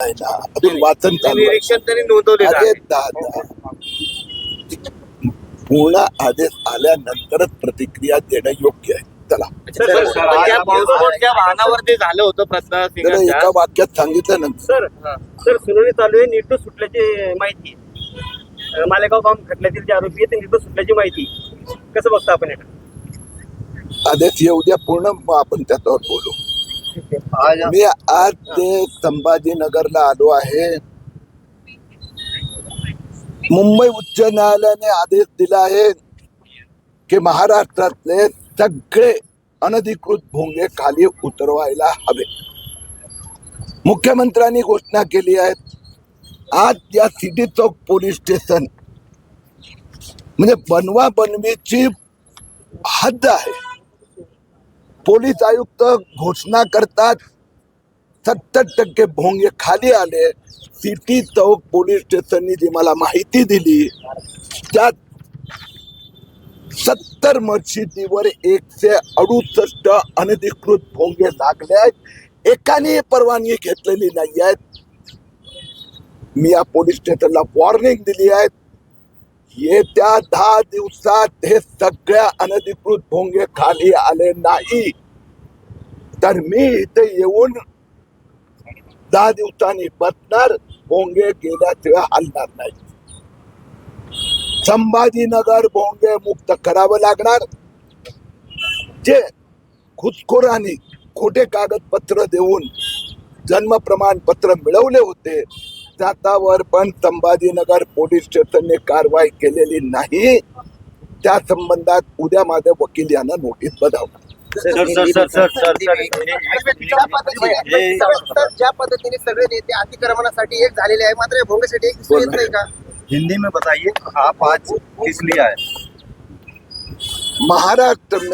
आहे ना. अजून वाचन चालू आहे. निरीक्षण नोंदवलेलं पूर्ण आदेश आल्यानंतरच प्रतिक्रिया देणं योग्य आहे. चला. सर, पण त्या पाऊसपोटच्या वाहनावर ते झालं होतं त्याला एका वाक्यात सांगितलं ना सर सर सुनावणी चालू आहे निर्दोष सुटल्याची माहिती अं, मालेगाव बॉम्ब खटल्यातील जे आरोपी आहेत ते निर्दोष सुटल्याची माहिती कसं बघता आपण याकडे आदेश येऊ द्या पूर्ण मग आपण त्याच्यावर बोलू. मी आज ते संभाजीनगरला आलो आहे. मुंबई उच्च न्यायालयाने आदेश दिला आहे की महाराष्ट्रातले सगळे अनधिकृत भोंगे खाली उतरवायला हवे. मुख्यमंत्र्यांनी घोषणा केली आहे आज या सिटी चौक पोलीस स्टेशन म्हणजे बनवा बनवीची हद्द आहे. पोलीस आयुक्त घोषणा करतात. सत्तर टक्के भोंगे खाली आले. सिटी चौक पोलीस स्टेशननी जी मला माहिती दिली त्यात सत्तर मशिदीवर एकशे अडुसष्ट अनधिकृत भोंगे लागले आहेत. एकाने परवानगी घेतलेली नाही आहेत. मी या पोलीस स्टेशनला वॉर्निंग दिली आहे. येत्या दहा दिवसात हे सगळ्या अनधिकृत भोंगे खाली आले नाही. तर मी इथे येऊन दहा दिवसांनी बसणार भोंगे गेल्याशिवाय हलणार नाही. संभाजीनगर भोंगे मुक्त करावं लागणार. जे घुसखोरांनी खोटे कागदपत्र देऊन जन्म प्रमाणपत्र मिळवले होते त्यावर पण संभाजीनगर पोलीस स्टेशनने कारवाई केलेली नाही. त्या संबंधात उद्या माझ्या वकील यांना नोटीस बजावणार. Sir sir sir sir sir ज्या पद्धतीने सर, ज्या पद्धतीने सगळे नेते अतिक्रमणासाठी एक झालेले आहे मात्र भोंगेसाठी एक दिसून येत नाही का हिंदी में बताइए आप आज किस लिए आए महाराष्ट्र में